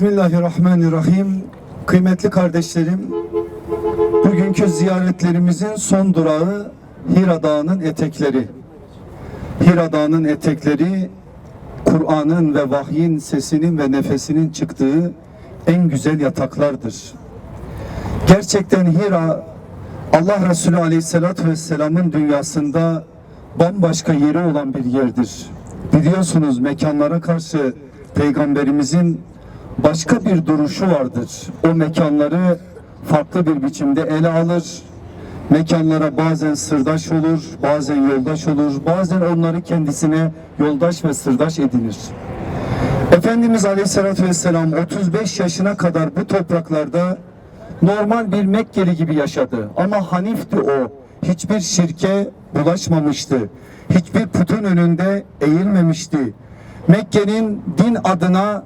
Bismillahirrahmanirrahim. Kıymetli kardeşlerim, bugünkü ziyaretlerimizin son durağı Hira Dağı'nın etekleri. Hira Dağı'nın etekleri Kur'an'ın ve vahyin sesinin ve nefesinin çıktığı en güzel yataklardır. Gerçekten Hira Allah Resulü Aleyhisselatü Vesselam'ın dünyasında bambaşka yeri olan bir yerdir. Biliyorsunuz mekanlara karşı Peygamberimizin başka bir duruşu vardır. O mekanları farklı bir biçimde ele alır. Mekanlara bazen sırdaş olur, bazen yoldaş olur, bazen onları kendisine yoldaş ve sırdaş edinir. Efendimiz Aleyhisselatü Vesselam 35 yaşına kadar bu topraklarda normal bir Mekkeli gibi yaşadı. Ama Hanif'ti o. Hiçbir şirke bulaşmamıştı. Hiçbir putun önünde eğilmemişti. Mekke'nin din adına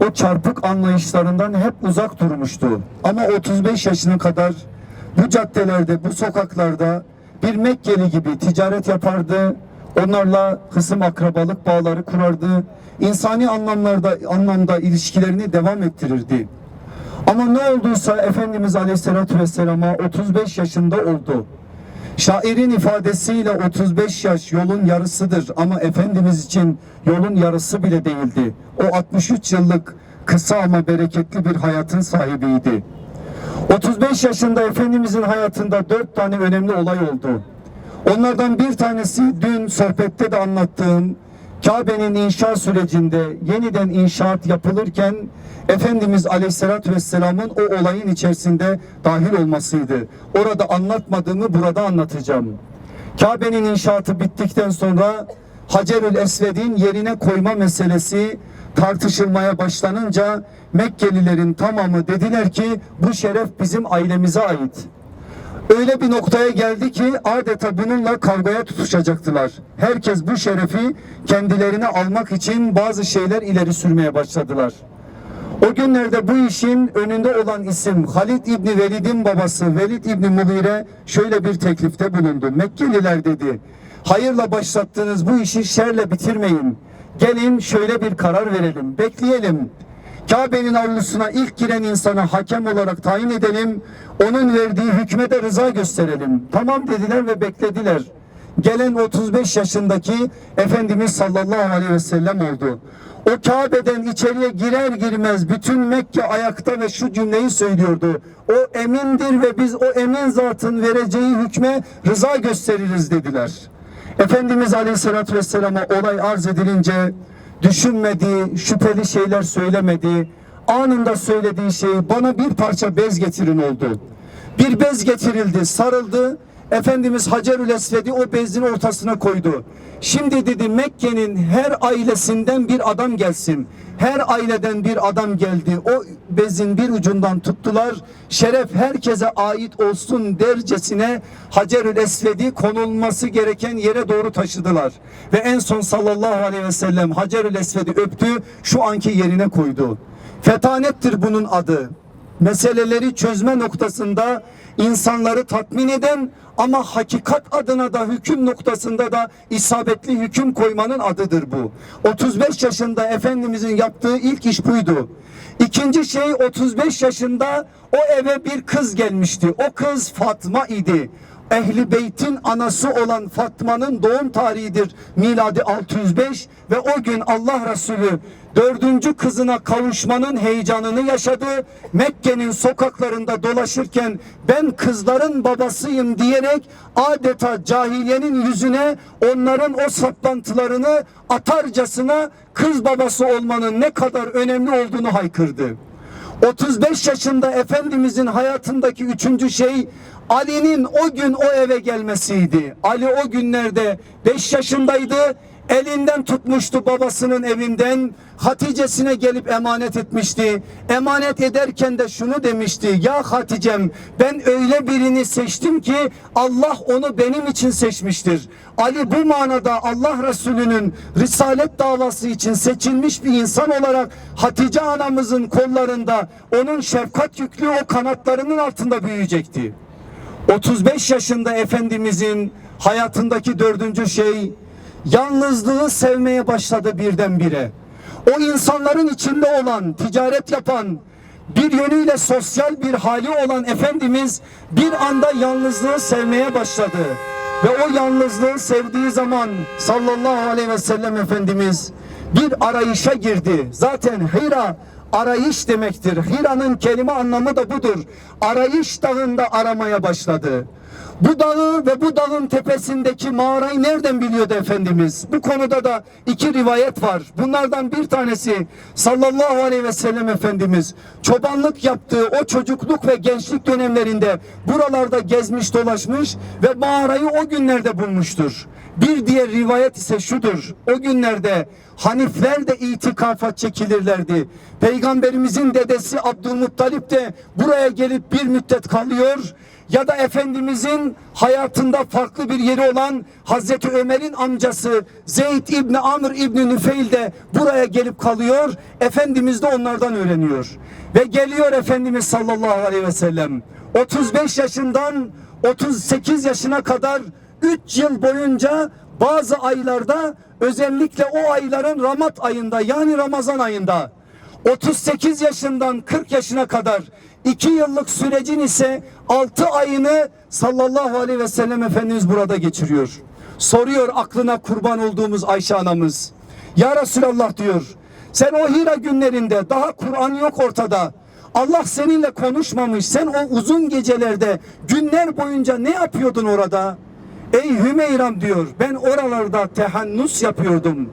o çarpık anlayışlarından hep uzak durmuştu. Ama 35 yaşına kadar bu caddelerde, bu sokaklarda bir Mekkeli gibi ticaret yapardı. Onlarla hısım akrabalık bağları kurardı. İnsani anlamlarda anlamda ilişkilerini devam ettirirdi. Ama ne olduysa Efendimiz Aleyhisselatü Vesselam'a 35 yaşında oldu. Şairin ifadesiyle 35 yaş yolun yarısıdır ama Efendimiz için yolun yarısı bile değildi. O 63 yıllık kısa ama bereketli bir hayatın sahibiydi. 35 yaşında Efendimizin hayatında dört tane önemli olay oldu. Onlardan bir tanesi dün sohbette de anlattığım Kabe'nin inşa sürecinde yeniden inşaat yapılırken Efendimiz Aleyhisselatü Vesselam'ın o olayın içerisinde dahil olmasıydı. Orada anlatmadığımı burada anlatacağım. Kabe'nin inşaatı bittikten sonra Hacerül Esved'in yerine koyma meselesi tartışılmaya başlanınca Mekkelilerin tamamı dediler ki bu şeref bizim ailemize ait. Öyle bir noktaya geldi ki adeta bununla kavgaya tutuşacaktılar. Herkes bu şerefi kendilerine almak için bazı şeyler ileri sürmeye başladılar. O günlerde bu işin önünde olan isim Halid İbni Velid'in babası Velid İbni Mughire şöyle bir teklifte bulundu. Mekkeliler dedi, hayırla başlattığınız bu işi şerle bitirmeyin. Gelin şöyle bir karar verelim, bekleyelim. Kabe'nin avlusuna ilk giren insana hakem olarak tayin edelim. Onun verdiği hükme de rıza gösterelim. Tamam dediler ve beklediler. Gelen 35 yaşındaki Efendimiz sallallahu aleyhi ve sellem oldu. O Kabe'den içeriye girer girmez bütün Mekke ayakta ve şu cümleyi söylüyordu. O emindir ve biz o emin zatın vereceği hükme rıza gösteririz dediler. Efendimiz Aleyhisselatü Vesselam'a olay arz edilince düşünmedi, şüpheli şeyler söylemedi. Anında söylediği şey bana bir parça bez getirin oldu. Bir bez getirildi, sarıldı. Efendimiz Hacerül Esved'i o bezin ortasına koydu. Şimdi dedi Mekke'nin her ailesinden bir adam gelsin. Her aileden bir adam geldi. O bezin bir ucundan tuttular. Şeref herkese ait olsun dercesine Hacerül Esved'i konulması gereken yere doğru taşıdılar. Ve en son sallallahu aleyhi ve sellem Hacerül Esved'i öptü. Şu anki yerine koydu. Fetanettir bunun adı meseleleri çözme noktasında insanları tatmin eden ama hakikat adına da hüküm noktasında da isabetli hüküm koymanın adıdır bu. 35 yaşında Efendimizin yaptığı ilk iş buydu. İkinci şey 35 yaşında o eve bir kız gelmişti. O kız Fatma idi. Ehli Beyt'in anası olan Fatma'nın doğum tarihidir miladi 605 ve o gün Allah Resulü dördüncü kızına kavuşmanın heyecanını yaşadı. Mekke'nin sokaklarında dolaşırken ben kızların babasıyım diyerek adeta cahiliyenin yüzüne onların o saplantılarını atarcasına kız babası olmanın ne kadar önemli olduğunu haykırdı. 35 yaşında Efendimizin hayatındaki üçüncü şey Ali'nin o gün o eve gelmesiydi. Ali o günlerde 5 yaşındaydı. Elinden tutmuştu babasının evinden. Hatice'sine gelip emanet etmişti. Emanet ederken de şunu demişti. Ya Hatice'm ben öyle birini seçtim ki Allah onu benim için seçmiştir. Ali bu manada Allah Resulü'nün risalet davası için seçilmiş bir insan olarak Hatice anamızın kollarında onun şefkat yüklü o kanatlarının altında büyüyecekti. 35 yaşında Efendimizin hayatındaki dördüncü şey yalnızlığı sevmeye başladı birdenbire. o insanların içinde olan, ticaret yapan, bir yönüyle sosyal bir hali olan Efendimiz bir anda yalnızlığı sevmeye başladı. Ve o yalnızlığı sevdiği zaman sallallahu aleyhi ve sellem Efendimiz bir arayışa girdi. Zaten Hira arayış demektir. Hira'nın kelime anlamı da budur. Arayış dağında aramaya başladı. Bu dağı ve bu dağın tepesindeki mağarayı nereden biliyordu Efendimiz? Bu konuda da iki rivayet var. Bunlardan bir tanesi sallallahu aleyhi ve sellem Efendimiz çobanlık yaptığı o çocukluk ve gençlik dönemlerinde buralarda gezmiş dolaşmış ve mağarayı o günlerde bulmuştur. Bir diğer rivayet ise şudur. O günlerde Hanifler de itikafa çekilirlerdi. Peygamberimizin dedesi Abdülmuttalip de buraya gelip bir müddet kalıyor ya da Efendimizin hayatında farklı bir yeri olan Hazreti Ömer'in amcası Zeyd İbni Amr İbni Nüfeil de buraya gelip kalıyor. Efendimiz de onlardan öğreniyor. Ve geliyor Efendimiz sallallahu aleyhi ve sellem. 35 yaşından 38 yaşına kadar 3 yıl boyunca bazı aylarda özellikle o ayların Ramat ayında yani Ramazan ayında 38 yaşından 40 yaşına kadar 2 yıllık sürecin ise 6 ayını sallallahu aleyhi ve sellem Efendimiz burada geçiriyor. Soruyor aklına kurban olduğumuz Ayşe anamız. Ya Resulallah diyor. Sen o Hira günlerinde daha Kur'an yok ortada. Allah seninle konuşmamış. Sen o uzun gecelerde günler boyunca ne yapıyordun orada? Ey Hümeyram diyor ben oralarda tehannus yapıyordum.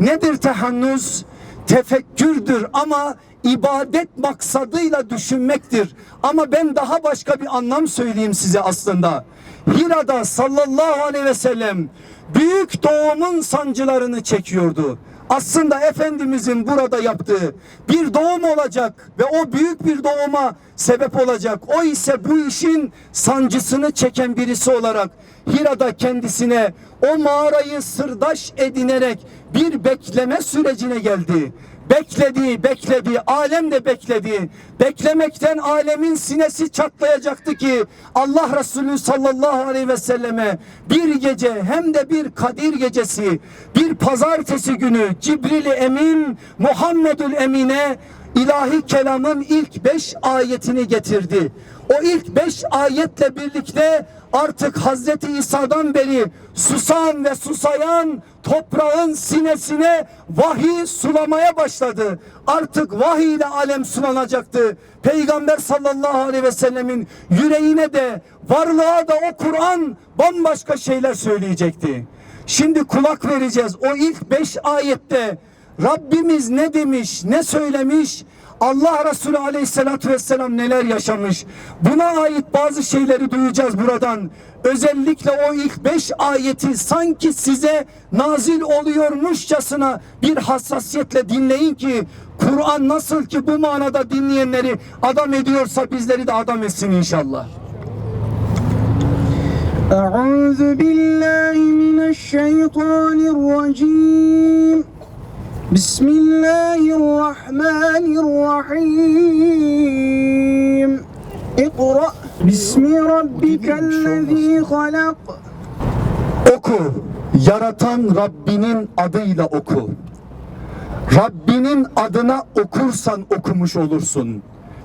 Nedir tehannus? Tefekkürdür ama ibadet maksadıyla düşünmektir. Ama ben daha başka bir anlam söyleyeyim size aslında. Hira'da sallallahu aleyhi ve sellem büyük doğumun sancılarını çekiyordu. Aslında Efendimizin burada yaptığı bir doğum olacak ve o büyük bir doğuma sebep olacak. O ise bu işin sancısını çeken birisi olarak Hira'da kendisine o mağarayı sırdaş edinerek bir bekleme sürecine geldi. Bekledi, bekledi, alem de bekledi. Beklemekten alemin sinesi çatlayacaktı ki Allah Resulü sallallahu aleyhi ve selleme bir gece hem de bir Kadir gecesi, bir pazartesi günü Cibril-i Emin, Muhammedül Emine ilahi kelamın ilk beş ayetini getirdi. O ilk beş ayetle birlikte artık Hazreti İsa'dan beri susan ve susayan toprağın sinesine vahiy sulamaya başladı. Artık vahiy ile alem sulanacaktı. Peygamber sallallahu aleyhi ve sellemin yüreğine de varlığa da o Kur'an bambaşka şeyler söyleyecekti. Şimdi kulak vereceğiz. O ilk beş ayette Rabbimiz ne demiş, ne söylemiş, Allah Resulü aleyhissalatü vesselam neler yaşamış. Buna ait bazı şeyleri duyacağız buradan. Özellikle o ilk beş ayeti sanki size nazil oluyormuşçasına bir hassasiyetle dinleyin ki Kur'an nasıl ki bu manada dinleyenleri adam ediyorsa bizleri de adam etsin inşallah. Euzu billahi mineşşeytanirracim. بسم الله الرحمن الرحيم اقرأ باسم ربك الذي خلق Oku. Yaratan Rabbinin adıyla oku. Rabbinin adına okursan okumuş olursun.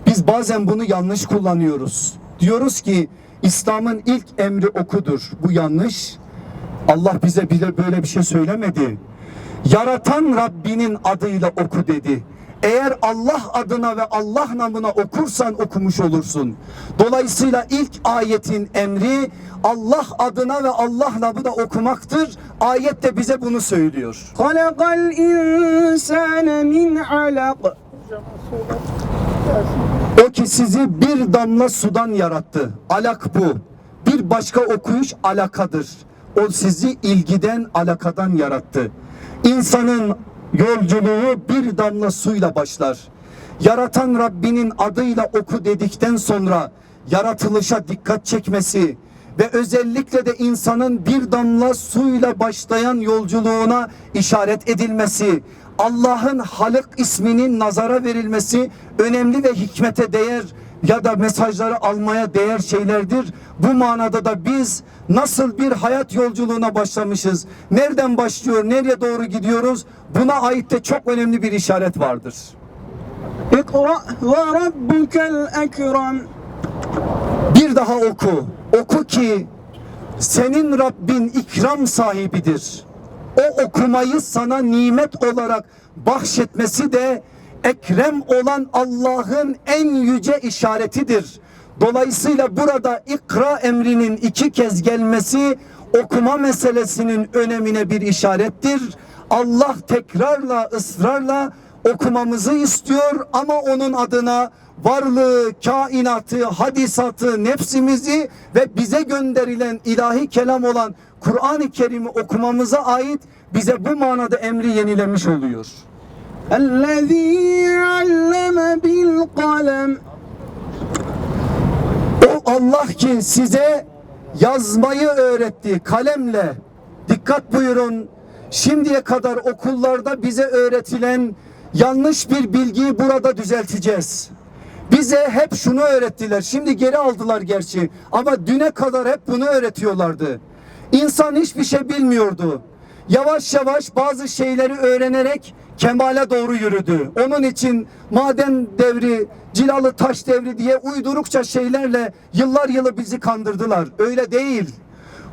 Biz bazen bunu yanlış kullanıyoruz. Diyoruz ki İslam'ın ilk emri okudur. Bu yanlış. Allah bize bile böyle bir şey söylemedi. Yaratan Rabbinin adıyla oku dedi. Eğer Allah adına ve Allah namına okursan okumuş olursun. Dolayısıyla ilk ayetin emri Allah adına ve Allah namına okumaktır. Ayet de bize bunu söylüyor. Halakal insane min alak. O ki sizi bir damla sudan yarattı. Alak bu. Bir başka okuyuş alakadır. O sizi ilgiden alakadan yarattı. İnsanın yolculuğu bir damla suyla başlar. Yaratan Rabbinin adıyla oku dedikten sonra yaratılışa dikkat çekmesi ve özellikle de insanın bir damla suyla başlayan yolculuğuna işaret edilmesi, Allah'ın Halık isminin nazara verilmesi önemli ve hikmete değer ya da mesajları almaya değer şeylerdir. Bu manada da biz nasıl bir hayat yolculuğuna başlamışız? Nereden başlıyor? Nereye doğru gidiyoruz? Buna ait de çok önemli bir işaret vardır. İkra ve rabbukel ekram. Bir daha oku. Oku ki senin Rabbin ikram sahibidir. O okumayı sana nimet olarak bahşetmesi de ekrem olan Allah'ın en yüce işaretidir. Dolayısıyla burada ikra emrinin iki kez gelmesi okuma meselesinin önemine bir işarettir. Allah tekrarla ısrarla okumamızı istiyor ama onun adına varlığı, kainatı, hadisatı, nefsimizi ve bize gönderilen ilahi kelam olan Kur'an-ı Kerim'i okumamıza ait bize bu manada emri yenilemiş oluyor. الذي علم بالقلم O Allah ki size yazmayı öğretti kalemle. Dikkat buyurun. Şimdiye kadar okullarda bize öğretilen yanlış bir bilgiyi burada düzelteceğiz. Bize hep şunu öğrettiler. Şimdi geri aldılar gerçi. Ama düne kadar hep bunu öğretiyorlardı. İnsan hiçbir şey bilmiyordu. Yavaş yavaş bazı şeyleri öğrenerek kemale doğru yürüdü. Onun için maden devri, cilalı taş devri diye uydurukça şeylerle yıllar yılı bizi kandırdılar. Öyle değil.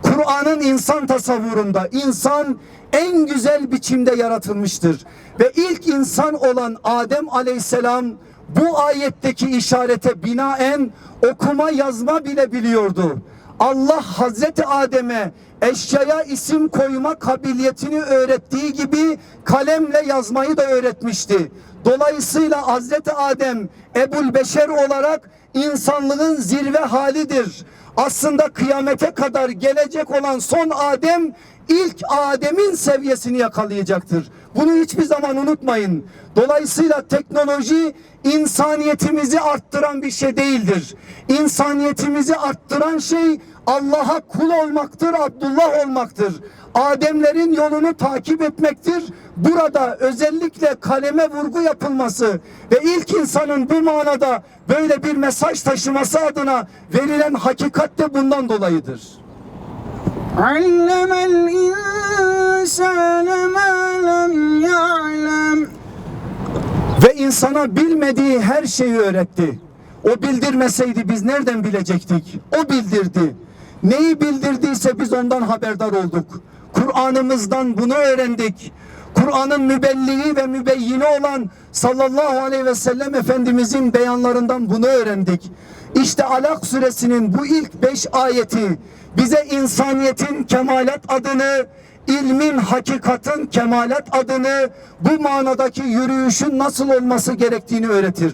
Kur'an'ın insan tasavvurunda insan en güzel biçimde yaratılmıştır. Ve ilk insan olan Adem aleyhisselam bu ayetteki işarete binaen okuma yazma bile biliyordu. Allah Hazreti Adem'e eşyaya isim koyma kabiliyetini öğrettiği gibi kalemle yazmayı da öğretmişti. Dolayısıyla Hazreti Adem Ebul Beşer olarak insanlığın zirve halidir. Aslında kıyamete kadar gelecek olan son Adem ilk Adem'in seviyesini yakalayacaktır. Bunu hiçbir zaman unutmayın. Dolayısıyla teknoloji insaniyetimizi arttıran bir şey değildir. İnsaniyetimizi arttıran şey Allah'a kul olmaktır, Abdullah olmaktır. Ademlerin yolunu takip etmektir. Burada özellikle kaleme vurgu yapılması ve ilk insanın bu manada böyle bir mesaj taşıması adına verilen hakikat de bundan dolayıdır. Allemel insane ma lem ya'lem ve insana bilmediği her şeyi öğretti. O bildirmeseydi biz nereden bilecektik? O bildirdi. Neyi bildirdiyse biz ondan haberdar olduk. Kur'an'ımızdan bunu öğrendik. Kur'an'ın mübelliği ve mübeyyini olan sallallahu aleyhi ve sellem Efendimizin beyanlarından bunu öğrendik. İşte Alak suresinin bu ilk beş ayeti bize insaniyetin kemalat adını ilmin hakikatin kemalat adını bu manadaki yürüyüşün nasıl olması gerektiğini öğretir.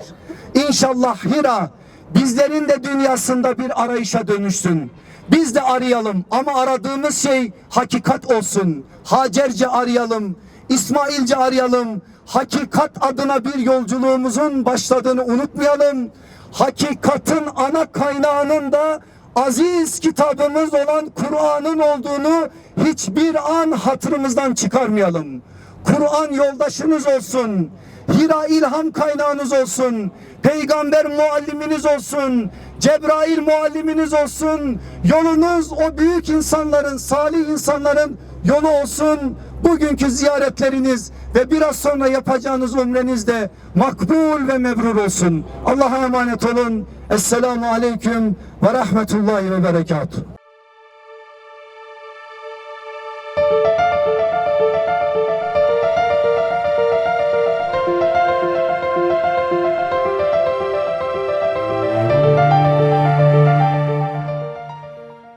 İnşallah Hira bizlerin de dünyasında bir arayışa dönüşsün. Biz de arayalım ama aradığımız şey hakikat olsun. Hacerce arayalım, İsmailce arayalım. Hakikat adına bir yolculuğumuzun başladığını unutmayalım. Hakikatin ana kaynağının da aziz kitabımız olan Kur'an'ın olduğunu hiçbir an hatırımızdan çıkarmayalım. Kur'an yoldaşınız olsun. Hira ilham kaynağınız olsun. Peygamber mualliminiz olsun. Cebrail mualliminiz olsun. Yolunuz o büyük insanların, salih insanların yolu olsun. Bugünkü ziyaretleriniz ve biraz sonra yapacağınız umreniz de makbul ve mebrur olsun. Allah'a emanet olun. Esselamu aleyküm ve rahmetullahi ve berekatuhu.